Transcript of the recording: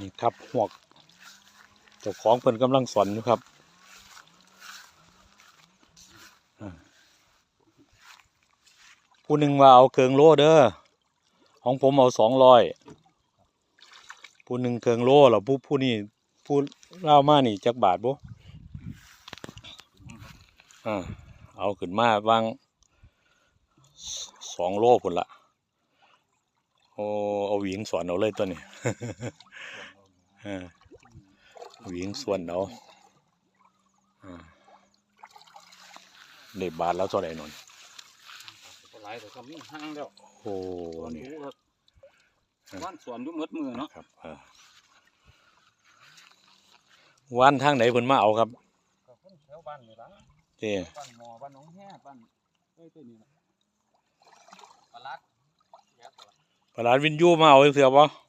นี่ครับหวกเจ้าของเพิ่นกำลังสอนอยู่ครับผู้หนึ่งว่าเอาเคืองโลเด้อของผมเอาสองร้อยผู้หนึ่งเคืองโลแล้วผู้ผู้นี่ผู้เล่ามานี่จักบาทบ่อ่าเอาขึ้นมาวางสองโลพุ่นละ อ้เอาหวิงสอนเอาเลยตัวนี้เออหวิงส่วนเอาอ่าได้บาทแล้วเท่าไหร่นนก็หลายแต่ก็มีห้างแล้วโอ้สวนนี่รู้ครับว่านสวนอยุ่หมดมือเนาะครับเออว่านทางไหนเพิ่นมาเอาครับก็คนแถวบ้านนี่ละเจ้บ้านหมอบ้านหนองแห่บ้านเอ้ยตัวนี้ละ ปลาลัดแย่ปลานวินยูมาเอาเสือบ่บ่